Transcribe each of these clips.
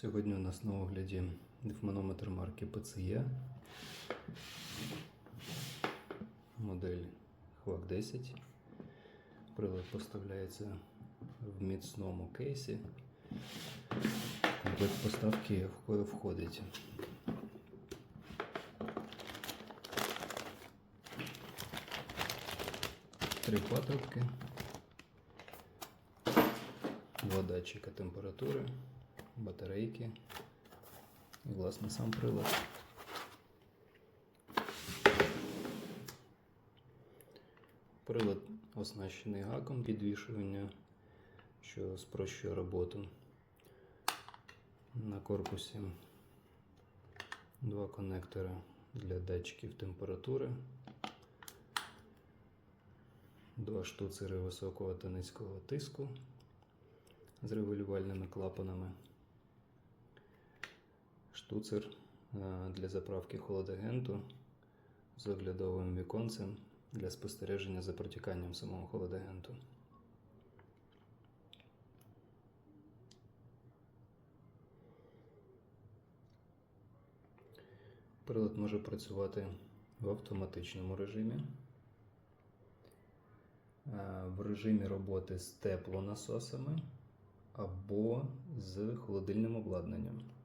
Сьогодні у нас на огляді дифманометр марки PCE. Модель HVAC 10. Прилад поставляється в міцному кейсі. Комплект поставки входить три патрубки, два датчика температури, батарейки і, власне, сам прилад. Прилад оснащений гаком підвішування, що спрощує роботу. На корпусі два конектори для датчиків температури, два штуцери високого та низького тиску з регулювальними клапанами, штуцер е, для заправки холодагенту з оглядовим віконцем для спостереження за протіканням самого холодагенту. Прилад може працювати в автоматичному режимі, е, в режимі роботи з теплонасосами або з холодильним обладнанням.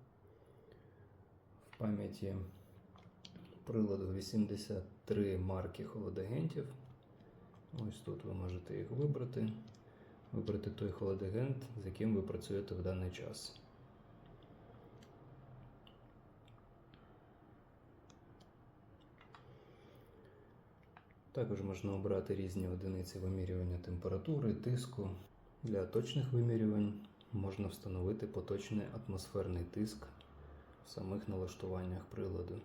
Пам'яті приладу 83 марки холодагентів. Ось тут ви можете їх вибрати. Вибрати той холодагент, з яким ви працюєте в даний час. Також можна обрати різні одиниці вимірювання температури, тиску. Для точних вимірювань можна встановити поточний атмосферний тиск в самих налаштуваннях приладу.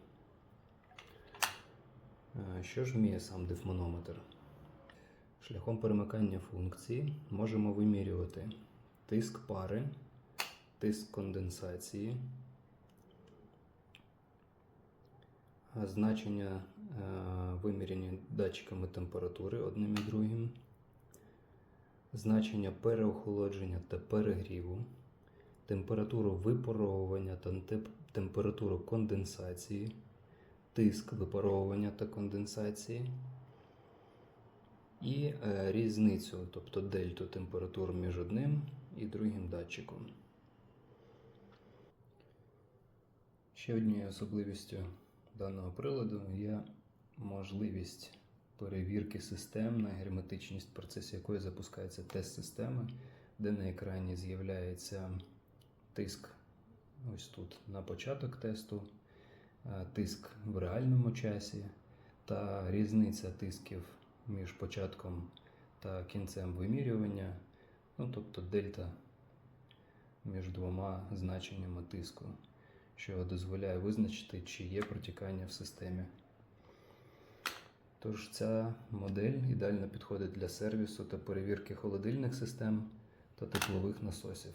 Е, Що ж вміє сам дифманометр? Шляхом перемикання функції можемо вимірювати тиск пари, тиск конденсації, значення е, виміряні датчиками температури одним і другим, значення переохолодження та перегріву, температуру випаровування та температуру конденсації, тиск випаровування та конденсації і е, різницю, тобто дельту температур між одним і другим датчиком. Ще однією особливістю даного приладу є можливість перевірки систем на герметичність, в процесі якої запускається тест системи, де на екрані з'являється тиск ось тут на початок тесту, е, тиск в реальному часі та різниця тисків між початком та кінцем вимірювання, ну тобто дельта між двома значеннями тиску, що дозволяє визначити, чи є протікання в системі. Тож ця модель ідеально підходить для сервісу та перевірки холодильних систем та теплових насосів.